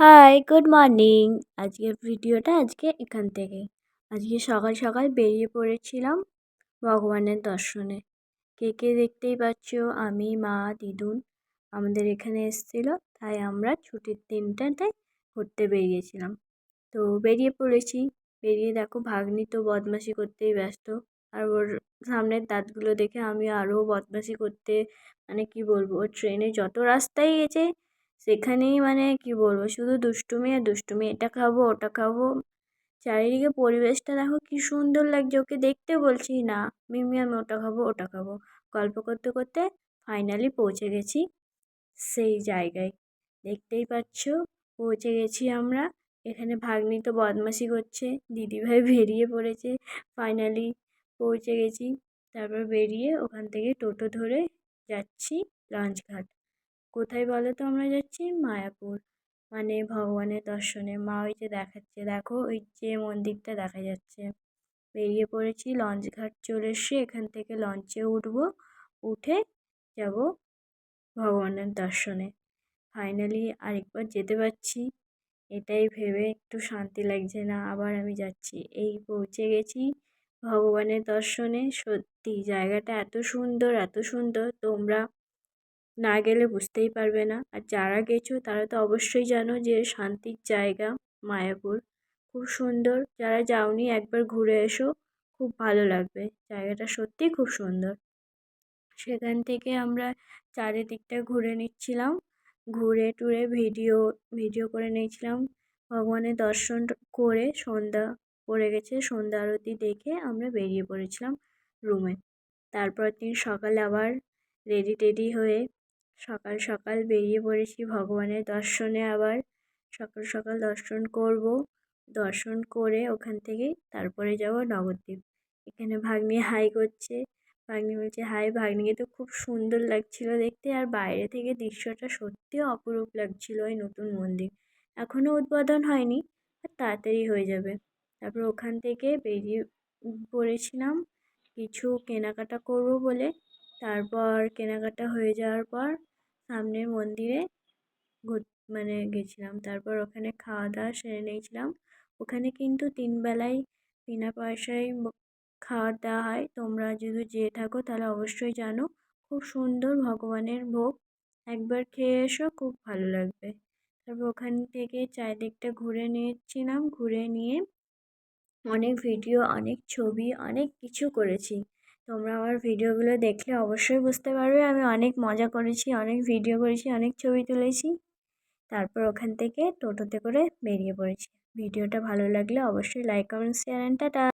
Hi good morning আজকের ভিডিওটা আজকে এখান থেকে। আজকে সকাল সকাল বেরিয়ে পড়েছিলাম ভগবানের দর্শনে। কে কে দেখতেই পাচ্ছ? আমি, মা, দিদুন আমাদের এখানে এসেছিল, তাই আমরা ছুটির দিনটাতে ঘুরতে বেরিয়েছিলাম। তো বেরিয়ে পড়েছি। বেরিয়ে দেখো, ভাগ্নি তো বদমাশি করতেই ব্যস্ত। আর ওর সামনের দাঁতগুলো দেখে আমি আরও বদমাশি করতে মানে কি বলব ট্রেনে যত রাস্তায় গেছে সেখানেই মানে কি বলব, শুধু দুষ্টুমি আর দুষ্টুমি, এটা খাব, ওটা খাব। চারিদিকে পরিবেশটা দেখো কী সুন্দর লাগছে, ওকে দেখতে বলছি, না, মিমি আমি ওটা খাব ওটা খাব। গল্প করতে করতে ফাইনালি পৌঁছে গেছি সেই জায়গায়। দেখতেই পাচ্ছ, পৌঁছে গেছি আমরা। এখানে ভাগ্নি তো বদমাশি করছে, দিদিভাই বেরিয়ে পড়েছে ফাইনালি পৌঁছে গেছি, তারপর বেরিয়ে ওখান থেকে টোটো ধরে যাচ্ছি লঞ্চঘাট। কোথায় বলো তো আমরা যাচ্ছি? মায়াপুর। মানে ভগবানের দর্শনে। মা ওই যে দেখাচ্ছে, দেখো ওই যে মন্দিরটা দেখা যাচ্ছে। বেরিয়ে পড়েছি, লঞ্চ ঘাট চলে এসে এখান থেকে লঞ্চে উঠবো। উঠে যাব ভগবানের দর্শনে। ফাইনালি আরেকবার যেতে পারছি। এটাই ভেবে একটু শান্তি লাগছে না, আবার আমি যাচ্ছি। এই পৌঁছে গেছি ভগবানের দর্শনে। সত্যি জায়গাটা এত সুন্দর এত সুন্দর। তোমরা না গেলে বুঝতেই পারবে না। আর যারা গেছো, তারা তো অবশ্যই জানো যে শান্তির জায়গা মায়াপুর। খুব সুন্দর। যারা যাওনি, একবার ঘুরে এসো। খুব ভালো লাগবে। জায়গাটা সত্যিই খুব সুন্দর। সেখান থেকে আমরা চারিদিকটা ঘুরে নিচ্ছিলাম। ঘুরে টুরে ভিডিও ভিডিও করে নিয়েছিলাম। ভগবানের দর্শন করে সন্ধ্যা পড়ে গেছে। সন্ধ্যা আরতি দেখে আমরা বেরিয়ে পড়েছিলাম রুমে। তারপর দিন সকালে আবার রেডি টেডি হয়ে সকাল সকাল বেরিয়ে পড়েছি ভগবানের দর্শনে আবার। সকাল সকাল দর্শন করব। দর্শন করে ওখান থেকে তারপরে যাব নবদ্বীপ। এখানে ভাগ্নি হাই করছে। ভাগ্নি বলছে, হাই ভাগ্নিকে তো খুব সুন্দর লাগছিল দেখতে আর বাইরে থেকে দৃশ্যটা সত্যিই অপরূপ লাগছিল ওই নতুন মন্দির। এখনও উদ্বোধন হয়নি, আর তাড়াতাড়ি হয়ে যাবে। তারপর ওখান থেকে বেরিয়ে পড়েছিলাম। কিছু কেনাকাটা করব বলে তারপর কেনাকাটা হয়ে যাওয়ার পর সামনের মন্দিরে মানে গেছিলাম। তারপর ওখানে খাওয়া দাওয়া সেরে নিয়েছিলাম। ওখানে কিন্তু তিন বেলাই বিনা পয়সায় খাওয়ার দেওয়া হয়। তোমরা যদি যেয়ে থাকো তাহলে অবশ্যই জানো, খুব সুন্দর ভগবানের ভোগ। একবার খেয়ে এসো, খুব ভালো লাগবে। তারপর ওখান থেকে চারিদিকটা ঘুরে নিয়েছিলাম। ঘুরে নিয়ে অনেক ভিডিও, অনেক ছবি, অনেক কিছু করেছি। তোমরা আমার ভিডিওগুলো দেখলে অবশ্যই বুঝতে পারবে। আমি অনেক মজা করেছি, অনেক ভিডিও করেছি, অনেক ছবি তুলেছি। তারপর ওখান থেকে টোটোতে করে বেরিয়ে পড়েছি। ভিডিওটা ভালো লাগলে অবশ্যই like comment share and tata